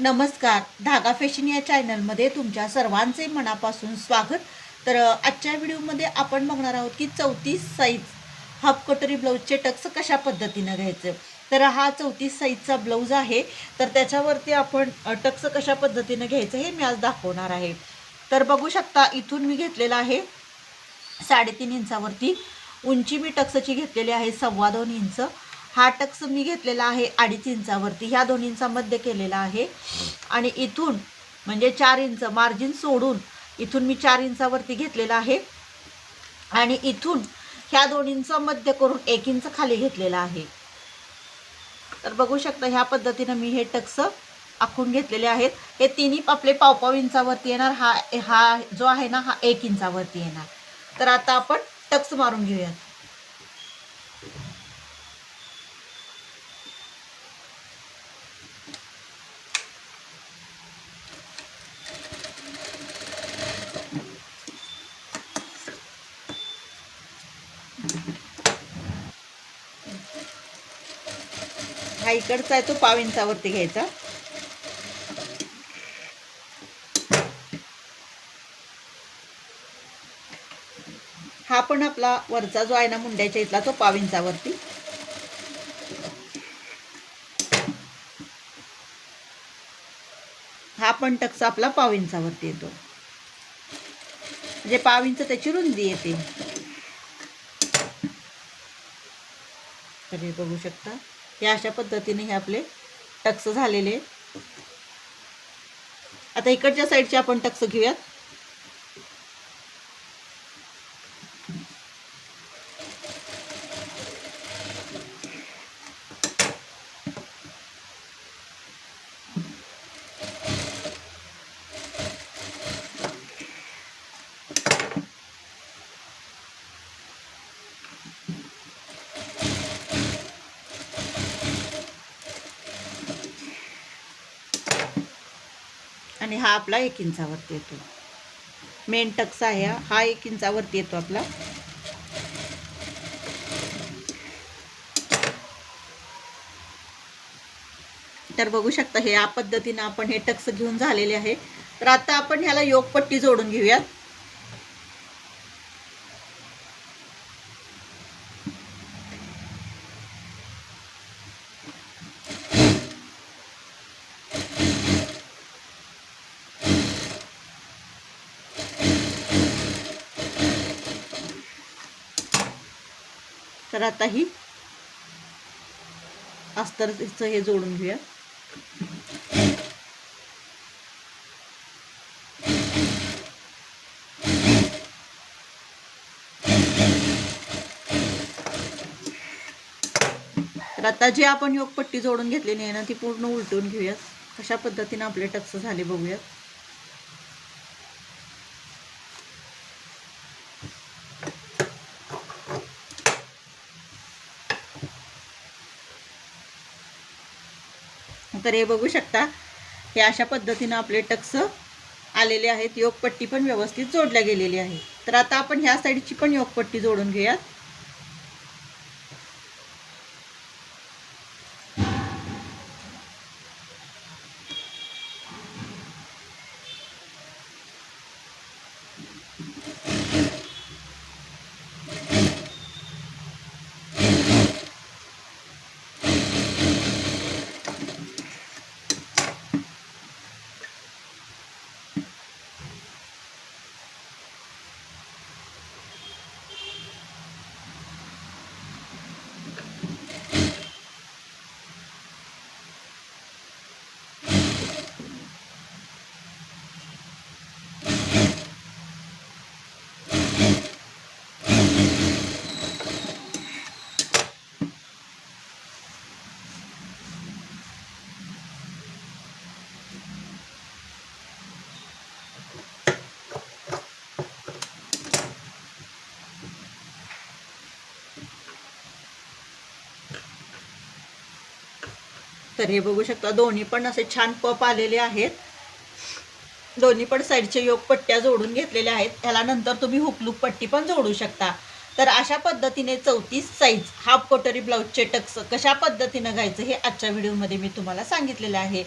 नमस्कार. धागा फॅशन या चॅनलमध्ये तुमच्या सर्वांचे मनापासून स्वागत. तर आजच्या व्हिडिओमध्ये आपण बघणार आहोत की चौतीस साईज हाफ कटोरी ब्लाऊजचे टक्स कशा पद्धतीनं घ्यायचं. तर हा चौतीस साईजचा ब्लाऊज आहे. तर त्याच्यावरती आपण टक्स कशा पद्धतीनं घ्यायचं हे मी आज दाखवणार आहे. तर बघू शकता इथून मी घेतलेला आहे साडेतीन इंचावरती. उंची मी टक्सची घेतलेली आहे सव्वा दोन इंच. हा टक्स मी घेतलेला आहे अडीच इंचावरती. ह्या दोन्हींचा मध्य केलेला आहे. आणि इथून म्हणजे चार इंच मार्जिन सोडून इथून मी चार इंचावरती घेतलेला आहे. आणि इथून ह्या दोन्हींचा मध्य करून एक इंच खाली घेतलेला आहे. तर बघू शकता ह्या पद्धतीनं मी हे टक्स आखून घेतलेले आहेत. हे तिन्ही आपले पावपाव इंचावरती येणार. हा हा जो आहे ना हा एक इंचावरती येणार. तर आता आपण टक्स मारून घेऊयात. हा इकडचा आहे तो पाव इंचावरती घ्यायचा. हा पण आपला वरचा जो आहे ना मुंड्याच्या इथला तो पाव इंचावरती हा पण टक्स आपला पाव इंचावरती येतो. म्हणजे पाव इंच त्याची रुंदी येते. तुम्ही बघू शकता हे अशा पद्धतीने हे आपले टक्स झालेले आहेत. आता इकडच्या साईडचे आपण टक्स घेऊयात आणि हा आपला एक इंचावरती येतो. मेन टक्स आहे हा. हा एक इंचावरती येतो आपला. तर बघू शकता हे या पद्धतीनं आपण हे टक्स घेऊन झालेले आहे. तर आता आपण ह्याला योगपट्टी जोडून घेऊयात. तर आता ही अस्तरचं हे जोडून घेऊया. तर आता जी आपण योगपट्टी जोडून घेतलेली आहे ना ती पूर्ण उलटून घेऊयात. कशा पद्धतीनं आपले टक्स झाले बघूयात. तर हे बघू शकता हे अशा पद्धतीनं आपले टक्स आलेले आहेत. योगपट्टी पण व्यवस्थित जोडल्या गेलेली आहे. तर आता आपण ह्या साईडची पण योगपट्टी जोडून घेऊयात. तर हे बघू शकता दोन्ही पण असे छान पप आलेले आहेत. दोन्ही पण साईडचे योग पट्ट्या जोडून घेतलेल्या आहेत. ह्याला नंतर तुम्ही हुकलूक पट्टी पण जोडू शकता. तर अशा पद्धतीने चौतीस साईज हाफ कोटरी ब्लाऊजचे टक्स कशा पद्धतीनं घ्यायचं हे आजच्या व्हिडिओमध्ये मी तुम्हाला सांगितलेलं आहे.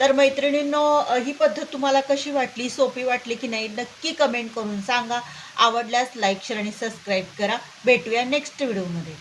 तर मैत्रिणींनो ही पद्धत तुम्हाला कशी वाटली सोपी वाटली की नाही नक्की कमेंट करून सांगा. आवडल्यास लाईक शेअर आणि सबस्क्राईब करा. भेटूया नेक्स्ट व्हिडिओमध्ये.